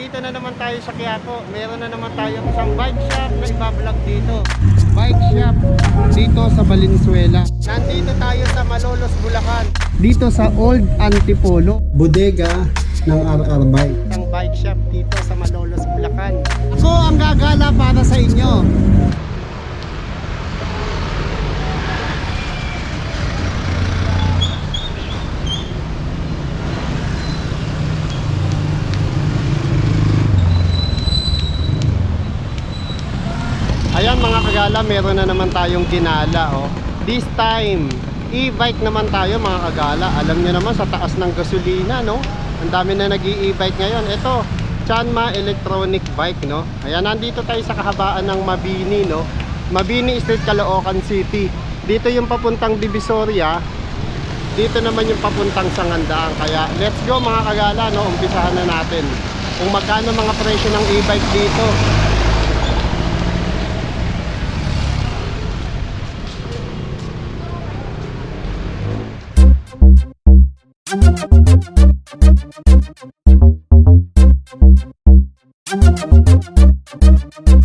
Nandito na naman tayo sa Quiapo. Meron na naman tayo isang bike shop na ibablog dito. Bike shop dito sa Valenzuela. Nandito tayo sa Malolos, Bulacan. Dito sa Old Antipolo. Bodega ng RR Bike. Isang bike shop dito sa Malolos, Bulacan. Ako ang gagala para sa inyo. Ayan kagala, meron na naman tayong ginala oh. This time, e-bike naman tayo mga kagala. Alam niyo naman sa taas ng gasolina no. Ang dami na nag e-bike ngayon. Ito, Chanma electronic bike no. Ayan nandito tayo sa kahabaan ng Mabini no. Mabini Street, Caloocan City. Dito yung papuntang Divisoria. Dito naman yung papuntang Sangandaan. Kaya let's go mga kagala no. Umpisahan na natin. Kung magkano mga presyo ng e-bike dito.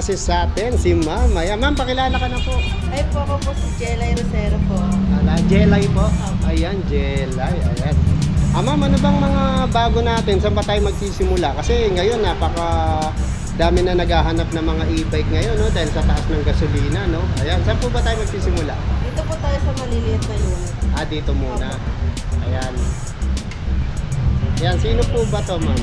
ang mag assist sa atin, si Ma'am. Ayan, Ma'am, pakilala ka na po. Ay po ako po si Jelay Rosero po. Ala, Jelay po. Ayan, Jelay. Ayan. Ah, Ma'am, ano bang mga bago natin? Saan ba tayo magsisimula? Kasi ngayon, napaka dami na naghahanap ng mga e-bike ngayon, no? Dahil sa taas ng gasolina, no? Ayan, saan po ba tayo magsisimula? Dito po tayo sa maliliit na unit. Ah, dito muna. Ayan. Ayan, sino po ba to, Ma'am?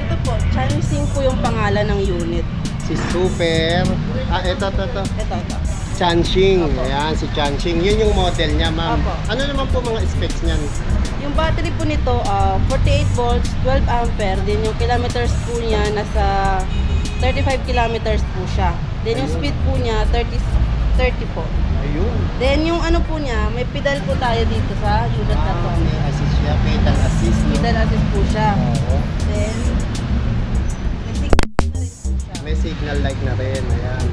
Ito po, Chansing po yung pangalan ng unit. Si Super. Ah, eto, eto, eto. Ito, ito. Chanxing. Opo. Ayan, si Chanxing. Yun yung model niya, ma'am. Opo. Ano naman po mga specs niyan? Yung battery po nito, ah, 48 volts, 12 ampere. Then yung kilometers po niya, nasa 35 kilometers po siya. Then yung Ayun. speed po niya, 30, 30 po. Ayun. Then yung ano po niya, may pedal po tayo dito sa unit na to. Ah, may assist siya. Pedal assist, no? Pedal assist po siya. Oo. Then, signal light na rin. Ayan.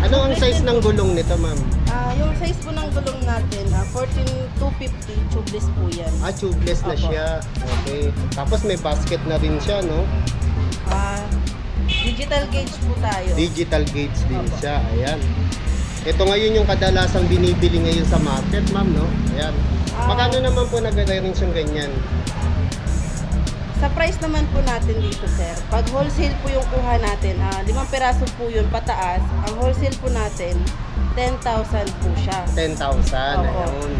Ano ang size ng gulong nito, ma'am? Ah, yung size po ng gulong natin, ah, 14250 tubeless po yan. Ah, tubeless na Opo. siya. Okay. Tapos may basket na rin siya, no? Ah, digital gauge po tayo. Digital gauge din Opo. siya. Ayan. Ito ngayon yung kadalasang binibili ngayon sa market, ma'am, no? Ayan. Ah. Magkano naman po nag-range yung ganyan? Sa price naman po natin dito, sir, pag wholesale po yung kuha natin, ah, limang peraso po yun pataas, ang wholesale po natin, 10,000 po siya. 10,000. Opo. Ayun.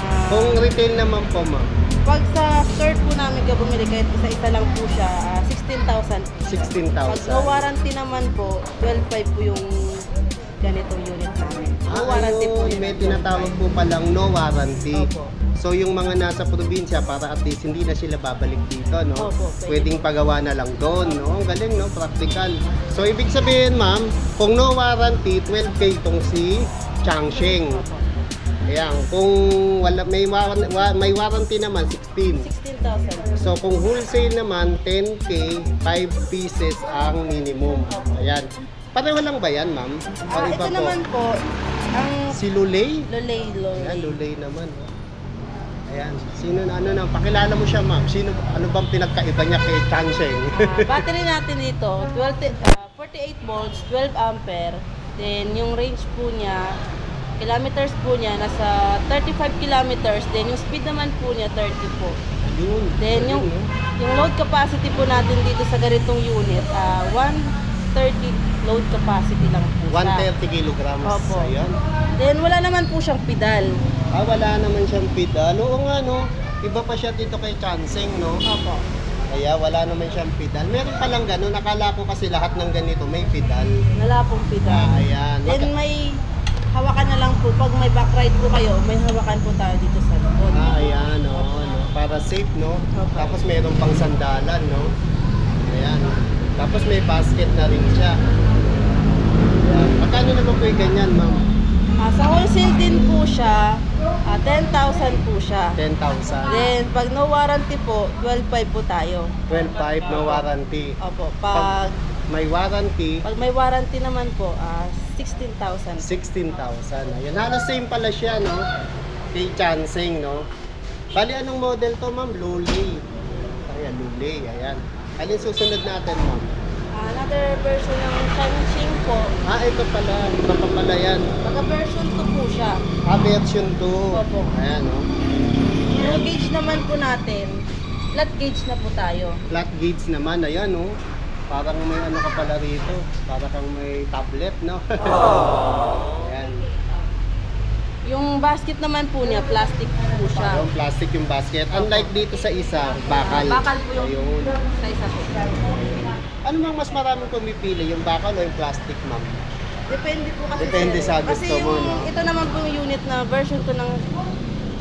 Ah, Kung retail naman po, ma'am, pag sa skirt po namin ka bumili, kahit isa-isa lang po siya, ah, 16,000 po siya. 16,000. Pag no warranty naman po, 12,500 po yung ganitong unit namin. No Ah, warranty po ayun, yun. may tinatawag po palang no warranty. Opo. So yung mga nasa probinsya para at least hindi na sila babalik dito, no? Opo, pwede. Pwedeng pagawa na lang doon, no? Ang galing, no? Practical. So ibig sabihin, ma'am, kung no warranty, 12k itong si Changsheng. Ayan, kung wala may waran- wa- may warranty naman 16. 16,000. So kung wholesale naman 10k, 5 pieces ang minimum. Ayan. Pareho lang ba yan, ma'am? O Ah, iba ito po? naman po, ang Si Lulay? Lolay. Ayan, Lulay naman. oh. Ayan, sino na ano na, pakilala mo siya ma'am. Sino ano bang pinagkaiba niya kay Chansheng? Ah, battery natin dito, 12, ti- ah, 48 volts, 12 ampere. Then yung range po niya, kilometers po niya, nasa 35 kilometers. Then yung speed naman po niya, 30 po. Yun. Then yung, yung load capacity po natin dito sa ganitong unit, ah 130 load capacity lang po siya. 130 kilograms. Opo. Ayan. Then wala naman po siyang pedal. Ah, wala naman siyang pedal. Oo nga, no? Iba pa siya dito kay Chansing, no? Opo. Kaya wala naman siyang pedal. Meron palang ganun. Akala ko kasi lahat ng ganito may pedal. Wala pong pedal. Ah, ayan. Then Maka- may hawakan na lang po. Pag may back ride po kayo, may hawakan po tayo dito sa likod. ah, ayan, no? no? Para safe, no? Opo. Tapos meron pang sandalan, no? Ayan. Tapos may basket na rin siya. Ayan. Magkano naman po yung ganyan, ma'am? Ah, sa wholesale din po siya, ah, 10,000 po siya. 10,000. Then pag no warranty po, 12,500 po tayo. 12.5 no warranty. Opo. Pag, May warranty, pag may warranty naman po, ah, 16,000. 16,000. Ayan, halos same pala siya, no? Kay Chansing, no? Bali, anong model to, ma'am? Lulay. Ayan, Lulay. Ayan. Alin susunod natin, ma'am? Another version ng Changqing po. Ah, ito pala. Iba pa pala yan. Pagka version 2 po siya. Ah, version 2. Opo. Ayan, no? Yung gauge naman po natin, flat gauge na po tayo. Flat gauge naman. Ayan, no? Parang may ano ka pala rito. Parang kang may tablet, no? Ayan. Yung basket naman po niya, plastic po siya. Yung plastic yung basket. Unlike dito sa isa, bakal. Bakal po yung Ayun. sa isa po. Ano bang mas maraming pumipili? Yung bakal o yung plastic, ma'am? Depende po kasi Depende sa Kasi gusto mo, yung, no? ito naman po yung unit na version 2 ng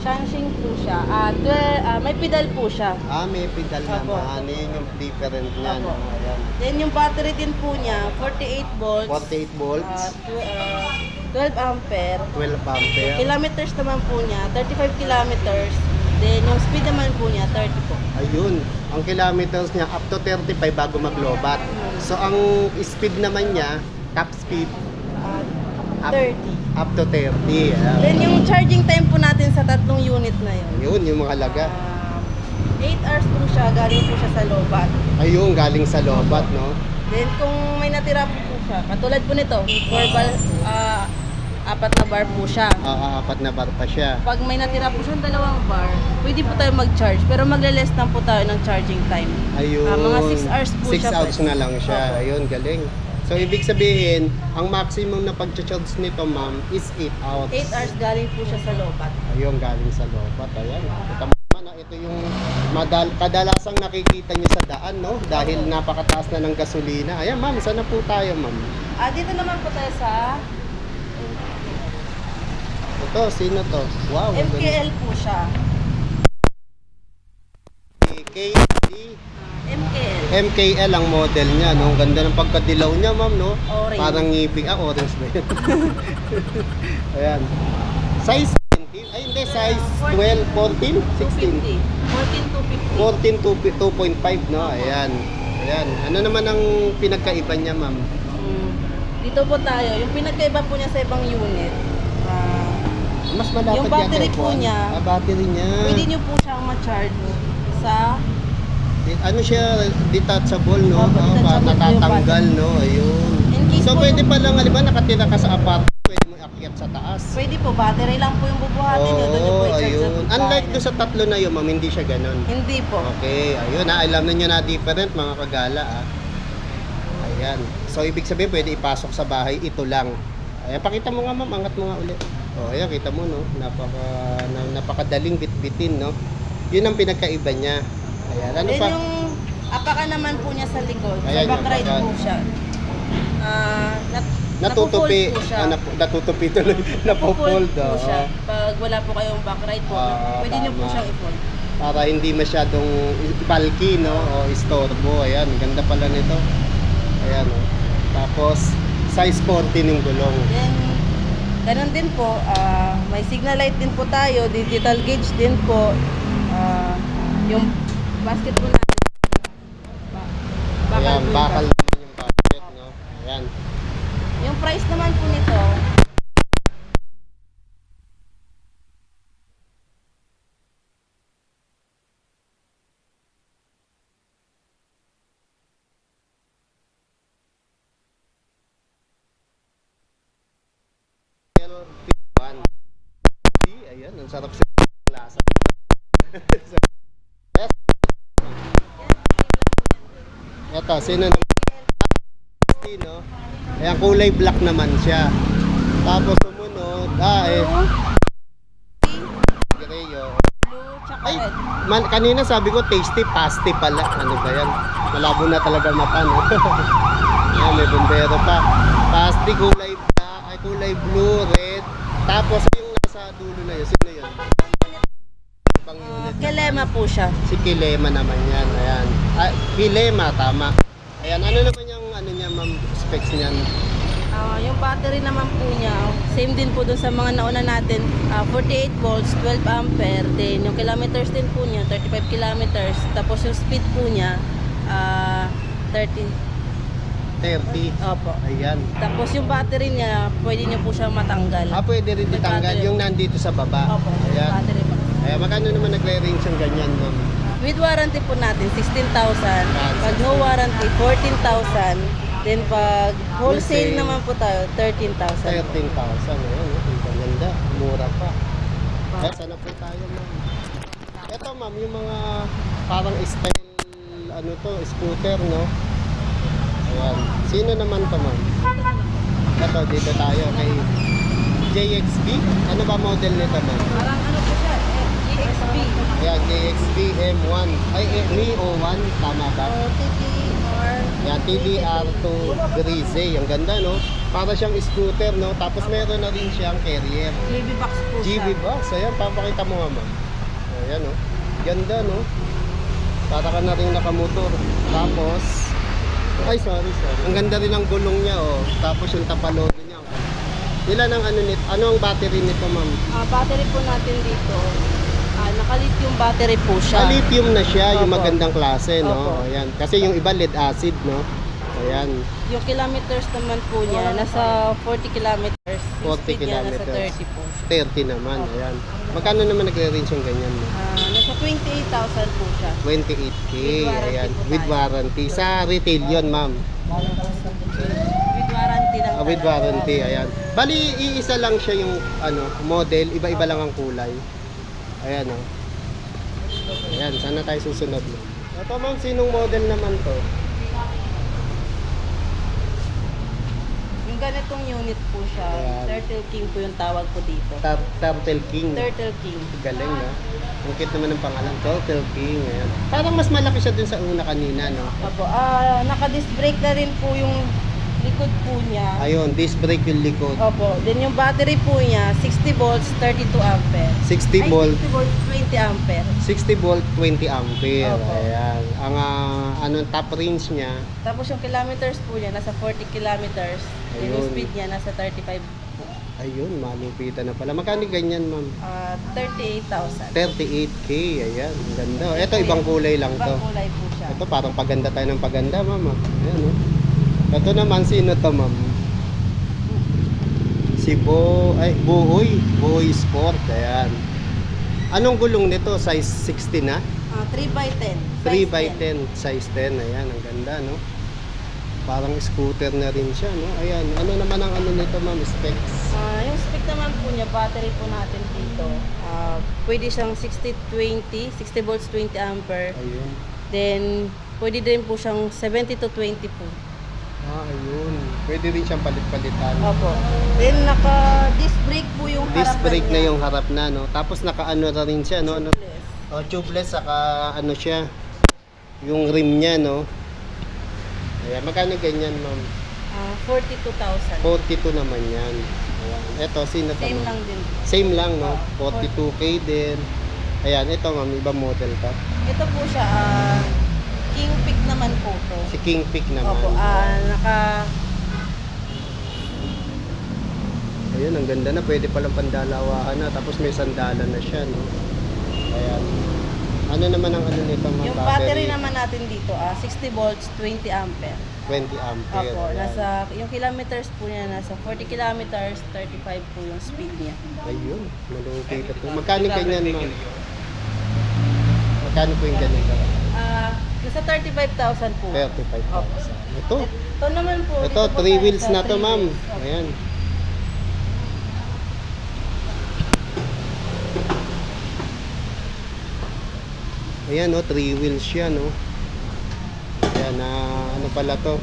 Shangxing po siya. Ah, twe- ah, may pedal po siya. Ah, may pedal Opo. naman. Yun yung different niya. Opo. No? Ayan. Then yung battery din po niya, 48 volts. 48 volts, ah, tw- ah, 12 ampere. 12 ampere. Kilometers naman po niya, 35 kilometers. Then yung speed naman po niya, 30 po. Ayun. Ang kilometers niya up to 35 bago maglobat. So ang speed naman niya, top speed Up. 30. up to 30. Ayan. Then yung charging time po natin sa tatlong unit na yun. Yun yung mga laga. 8 hours po siya, galing po siya sa lobat. Ayun, galing sa lobat, no? Then kung may natira po, po siya, katulad po nito, 4 bar, ah, apat na bar po siya. Ah, apat na bar pa siya. Pag may natira po siyang dalawang bar, pwede po tayo mag-charge. Pero magle-less lang po tayo ng charging time. Ayun. Ah, mga six hours po 6 siya hours pwede. na lang siya. Opo. Ayun, galing. So, ibig sabihin, ang maximum na pag-charge nito, ma'am, is 8 hours. 8 hours galing po siya sa lobat. Ayun, galing sa lobat. Ayan. Kita mo ah, ito yung madal kadalasang nakikita nyo sa daan, no? Dahil napakataas na ng gasolina. Ayan, ma'am, saan na po tayo, ma'am? Ah, dito naman po tayo sa Ito, sino to? Wow. MKL po siya. KD. MKL. MKL ang model niya, no? Ang ganda ng pagkadilaw niya, ma'am, no? Orange. Parang ngipin. Ah, orange ba yun? Ayan. Size 20? Ay, hindi. Size 12, 14, 16. 14 to 50. 14 to 2.5, no? Ayan. Ayan. Ano naman ang pinagkaiba niya, ma'am? Mm. Dito po tayo. Yung pinagkaiba po niya sa ibang unit, Mas malapad Yung battery po niya, Ah, battery niya. pwede niyo po siyang ma-charge sa Di- Ano siya, detachable, no? Ah, detachable po yung natatanggal, no? Ayun. So, po pwede pa lang, alam nakatira ka sa apartment, pwede mo iakyat sa taas. Pwede po, battery lang po yung bubuhatin nyo. Doon nyo po sa ayun. Unlike nyo. doon sa tatlo na yun, ma'am, hindi siya ganun. Hindi po. Okay, ayun ha. Alam niyo na different mga kagala ah. Ayan. So ibig sabihin pwede ipasok sa bahay ito lang. Ayan, pakita mo nga ma'am, angat mo nga ulit. Oh, ayan, kita mo no. Napaka na, napakadaling bitbitin no. Yun ang pinagkaiba niya. Ayan, ano Then pa? yung apaka naman po niya sa likod, Ayan, sa backride yung po siya. Ah, nat Natutupi, napufold po siya. ah, nap- natutupi tuloy, napofold. po oh. siya. Pag wala po kayong backride po, Ah, pwede niyo po tama. siyang i-fold. Para hindi masyadong bulky no o istorbo. Ayan, ganda pala nito. Ayan oh. Tapos size 40 ng gulong. Then, ganun din po, ah, may signal light din po tayo, digital gauge din po. Ah, yung basket po natin. Ba- bakal Ayan, bakal naman yung basket, no? Ayan. Yung price naman po nito, L51. Di, ayan, ang sarap sa lasa. yes. Ito, sino naman? no? Ayan, kulay black naman siya. Tapos sumunod, ah, eh, gray, oh. Ay, man, kanina sabi ko tasty pasty pala. Ano ba yan? Malabo na talaga mata, no? Ayan, may bombero pa. Pasty, kulay black, ay kulay blue, red. Tapos yung nasa dulo na yun, sino yun? Ibang unit. Kelema po siya. Si Kilema naman yan. Ayan. Ah, Kilema, tama. Ayan, ano naman yung ano niya, ma'am, specs niyan? Ah, yung battery naman po niya, same din po dun sa mga nauna natin, ah, 48 volts, 12 ampere, then yung kilometers din po niya, 35 kilometers, tapos yung speed po niya, ah, 30, 30. opo. Ayan. Tapos yung battery niya, pwede niyo po siyang matanggal. Ah, pwede rin May ditanggal battery. yung nandito sa baba. Opo, Ayan. battery pa. Ayan, magkano naman nagre-range yung ganyan, ma'am? With warranty po natin, 16,000. Pag no warranty, 14,000. Then pag Wholesale. wholesale naman po tayo, 13,000. 13,000. Ayan, oh, ang ganda. Mura pa. Kaya sana po tayo, ma'am. Ito, ma'am, yung mga parang style, ano to, scooter, no? Ayan. Sino naman to, ma'am? Ito, dito tayo kay JXB. Ano ba model nito, ma'am? Parang ano po siya, GXP. Ayan, JXB M1. Ay, eh, Mi O1. Tama ba? O TTR. Yan, TDR2 Grize. Ang ganda, no? Para siyang scooter, no? Tapos meron na rin siyang carrier. GB box po siya. GB box. Ayan, papakita mo nga, ma'am. Ayan, no? Ganda, no? Para ka na rin nakamotor. Tapos, ay, sorry, sorry. Ang ganda rin ng gulong niya, oh. Tapos yung tapalodo niya. Ilan ang ano nito? Ano ang battery nito, ma'am? Ah, battery po natin dito, ah, naka-lithium battery po siya. Ah, lithium na siya, yung Opo. magandang klase, no? Opo. Ayan. Kasi yung iba lead acid, no? Ayan. Yung kilometers naman po niya, nasa 40 kilometers. Yung 40 speed niya, nasa kilometers. 30 po. 30 naman, ayan. Magkano naman nagre-range yung ganyan, no? Ah, nasa 28,000 po siya. 28k, With warranty ayan. po With tayo. warranty. Sa retail yun, ma'am. With warranty lang Ah, with talaga. warranty, ayan. Bali, iisa lang siya yung ano, model, iba-iba lang ang kulay. Ayan, oh. Ayan, sana tayo susunod mo. Ito, ma'am, sinong model naman to? Yung ganitong unit po siya, Ayan. Turtle King po yung tawag po dito. Tur- Turtle King. Turtle King. Galing, no? Ang cute naman ng pangalan, Turtle King. Ayan. Parang mas malaki siya dun sa una kanina, no? Opo, ah, naka-disc brake na rin po yung likod po niya. Ayun, disc brake yung likod. Opo, then yung battery po niya, 60 volts, 32 ampere. 60 Ay, volt, 60 volts, 20 ampere. 60 volt, 20 ampere. Opo. Ayan. Ang ah, ano, top range niya, Tapos yung kilometers po niya, nasa 40 kilometers. Then yung Ayun. speed niya, nasa 35, ayun, malupitan na pala. Magkano ganyan, ma'am? ah 38,000. 38k, ayan. Ang ganda. Ito, ibang kulay lang to. Ibang kulay po siya. Ito, parang paganda tayo ng paganda, ma'am. ah. Ayan, oh. Ito naman, sino to, ma'am? Si Bo, ay, Buoy. Buoy Sport, ayan. Anong gulong nito? Size 60 na? Ah, 3 by 10. 3 Size by 10, size 10. Ayan, ang ganda, no? Parang scooter na rin siya, no? Ayan, ano naman ang ano nito, ma'am? Specs? Ah, yung spec naman po niya, battery po natin dito. Ah, pwede siyang 60-20, 60 volts, 20 ampere. Ayun. Then, pwede din po siyang 70 to 20 po. Ah, ayun. Pwede rin siyang palit-palitan. Opo. Then, naka-disc brake po yung Disc harapan brake na niya. yung harap na, no? Tapos naka-ano na rin siya, no? Ano? Yes. Oh, tubeless, saka ano siya, yung rim niya, no? Ayan, magkano ganyan, ma'am? Ah, 42,000. 42 naman yan. Ayan. Ito, sino Same lang din. Same lang, no? Ah, 42k din. Ayan, ito, ma'am, ibang model to. Ito po siya, ah, King Peak naman po to. Si King Peak naman. Opo, ah, naka, Ayun, ang ganda na. Pwede palang pandalawahan na. Tapos may sandalan na siya, no? Ayan. Ano naman ang ano nito, ma'am? yung battery naman natin dito, ah, 60 volts, 20 ampere. 20 ampere. Opo, Ayan. nasa, yung kilometers po niya, nasa 40 kilometers, 35 po yung speed niya. Ayun, malupit ito. Magkano ganyan, ma'am? Magkano po yung ganito? Ah, nasa 35,000 po. 35,000. Ito, Ito naman po. ito, dito po 3 tayo wheels na to, three ma'am. Ayan. Ayan, no, 3 wheels siya, no. Ayan, na ano pala to?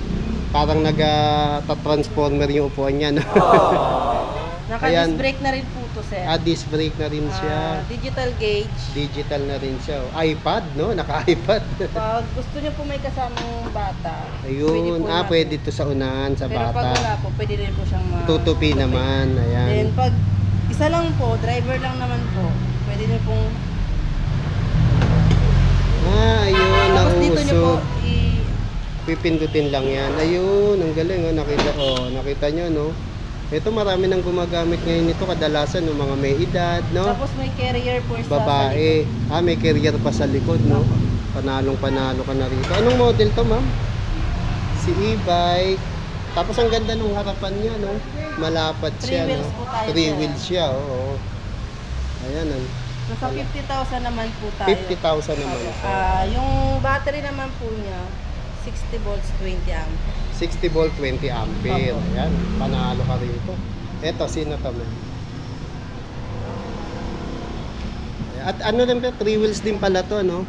parang nag-transformer yung upuan niya, no? Naka-disc brake na rin po to, sir. ah, disc brake na rin siya. Ah, digital gauge. Digital na rin siya. oh. iPad, no? Naka-iPad. Pag gusto niyo po may kasamang bata, Ayun. po ah, natin. pwede to sa unahan, sa Pero pag bata. wala po, pwede rin po siyang ma- Tutupi naman. Then Ayan. pag isa lang po, driver lang naman po, pwede niyo pong Ah, ayun. tapos dito niyo po i Pipindutin lang yan. Ayun. Ang galing. Oh. Nakita, oh, nakita nyo, no? Ito marami nang gumagamit ngayon nito kadalasan ng mga may edad, no? tapos may carrier po sa Babae. Ah, may carrier pa sa likod, no? Panalong panalo ka na rito. Anong model to, ma'am? Si e-bike. Tapos ang ganda nung harapan niya, no? Malapat Three siya, wheels no? po tayo, Three wheels siya, oo. Ayan, ang Nasa 50,000 naman po tayo. 50,000 naman. Ah, yung battery naman po niya 60 volts 20 amp. 60 volt, 20 ampere. Opo. Ayan, panalo ka rito. Eto, sino to, ma'am? At ano rin pa, three wheels din pala to, no?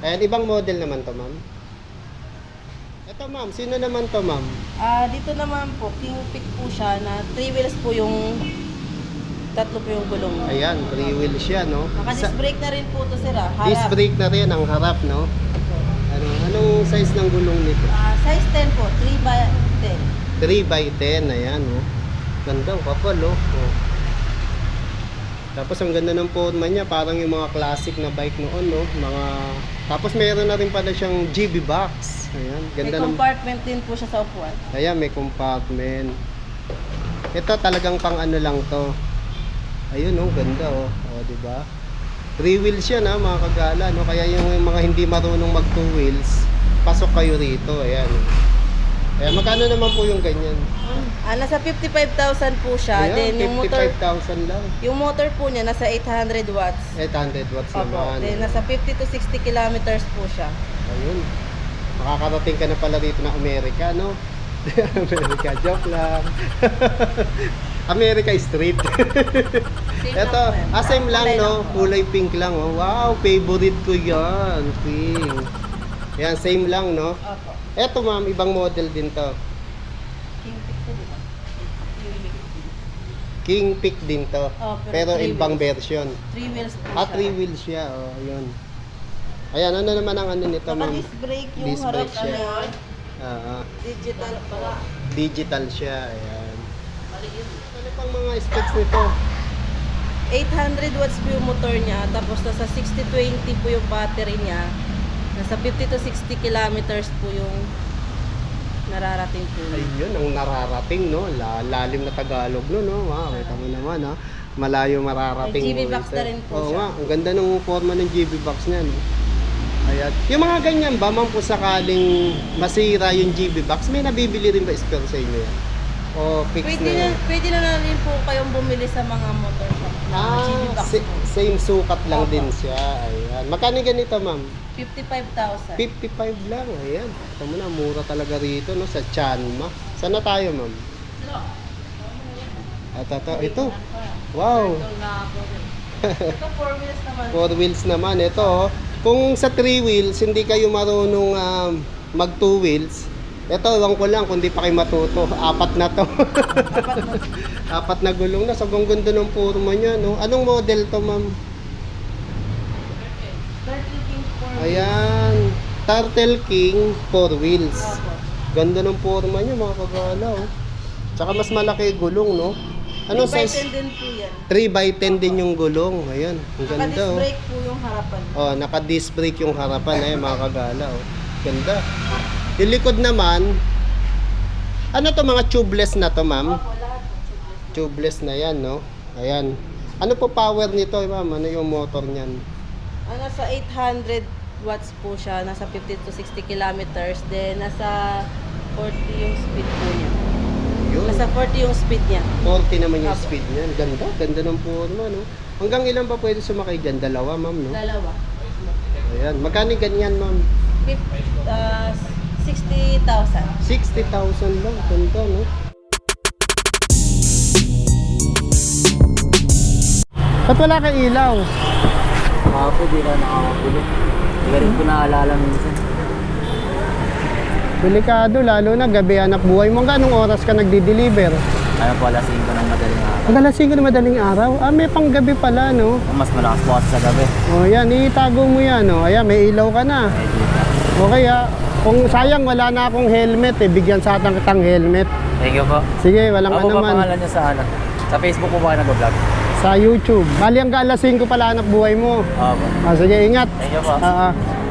Ayan, ibang model naman to, ma'am. Eto, ma'am, sino naman to, ma'am? Ah, dito naman po, King Pick po siya na 3 wheels po yung tatlo po yung gulong. Ayan, three wheels siya, no? Naka-disc brake na rin po to sila. disc brake na rin ang harap, no? Ano, anong size ng gulong nito? Ah, size 10 po, 3 by 10. 3 by 10, ayan, oh. Ganda, oh, kapal, oh. oh. Tapos ang ganda ng forma niya, parang yung mga classic na bike noon, no? Mga Tapos meron na rin pala siyang GB box. Ayan, May ganda ng compartment din po siya sa upuan. Ayan, may compartment. Ito talagang pang ano lang to. Ayun, oh, ganda, oh. Oh, di ba? Three wheels yan, ha, mga kagala, no? Kaya yung mga hindi marunong mag two wheels, pasok kayo rito, ayan. Ayan, magkano naman po yung ganyan? Ah, nasa 55,000 po siya. Ayan, Then yung motor, 55,000 lang. yung motor po niya nasa 800 watts. 800 watts Opo. naman. Then nasa 50 to 60 kilometers po siya. Ayun. Makakarating ka na pala dito na Amerika, no? Amerika, joke lang. America Street. Ito, ah, same lang, Kulay no? Kulay pink lang, oh. Wow, favorite ko yan. Pink. Yan, same lang, no? Opo. Ito, ma'am, ibang model din to. King Pick din to. Oh, Pero three ibang wheels. version. Three wheels po Ah, siya. three wheels siya, oh, yun. Ayan, ano naman ang ano nito, ma'am? Naka-disc brake yung Disc harap brake siya. ano, Ah, ah. digital po. digital siya, ayan. Ano pang mga specs nito? 800 watts po yung motor niya, tapos nasa 60-20 po yung battery niya. Nasa 50 to 60 kilometers po yung nararating po. Ayun, ang nararating, no? La lalim na Tagalog, no? no? Wow, kita mo naman, ha? Malayo mararating. May GB box na rin po Oo siya. nga, ang ganda ng forma ng GB box niya, no? Ayan. Yung mga ganyan ba, ma'am, kung sakaling masira yung GB box, may nabibili rin ba spare sa inyo yan? O fix Pwede na na, pwede na na rin po kayong bumili sa mga motor shop Ah, GB box po. same sukat lang Opo. din siya. Ayan. Magkano ganito, ma'am? 55,000. 55 lang, ayan. Ito mo na, mura talaga rito, no? Sa Chanma. Saan na tayo, ma'am? At ito, ito. Wow. Ito 4 wheels naman. Four wheels naman. Ito, oh. Kung sa three wheels, hindi kayo marunong um, mag two wheels, ito, ewan ko lang kung di pa kayo matuto. Apat na to. Apat na gulong na. Sobrang ganda ng forma niya, no? Anong model to, ma'am? 30 King 4 wheels. Ayan. Turtle King, four wheels. Opo. Ganda ng forma niya, mga kagala, oh. Tsaka mas malaki gulong, no? Anong 3 by 10 size? din po yan. 3 by 10 din yung gulong. Ayan, ang ganda, Naka-disc oh. brake po yung harapan. Oh, naka-disc brake yung harapan, eh, mga kagala, oh. Ganda. Yung likod naman, ano to mga tubeless na to, ma'am? Tubeless. Na yan, no? Ayan. Ano po power nito, ma'am? Ano yung motor niyan? Ah, nasa 800 watts po siya, nasa 50 to 60 kilometers. Then, nasa 40 yung speed po niya. Yun. Nasa 40 yung speed niya. 40 naman yung Apo. speed niyan. Ganda, ganda ng forma, no? Hanggang ilan pa pwede sumakay dyan? Dalawa, ma'am, no? Dalawa. Ayan. Magkano ganyan, ma'am? Fif- ah, 60,000. 60,000 lang. Ganda, no? Ba't wala kang ilaw? Ako po, di na nakakagulo. Hindi ka rin po naalala minsan. Delikado, lalo na gabi anak buhay mo. Anong oras ka nagdi-deliver? Ano po, alas 5 ng madaling araw. Ang alas 5 na madaling araw. Ah, may panggabi pala, no? Mas malakas po kasi sa gabi. O yan, itago mo yan, no? Ayan, may ilaw ka na. Medyo na. Okay, ah. Kung sayang, wala na akong helmet, eh. Bigyan sa atang kitang helmet. Thank you po. Sige, walang ano man. pangalan niyo sa ano? Sa Facebook po ba kayo nag-vlog? Sa YouTube. Bali hanggang alas 5 pala anak buhay mo. Opo. Ah, sige, ingat. Thank you po. Ah, ah.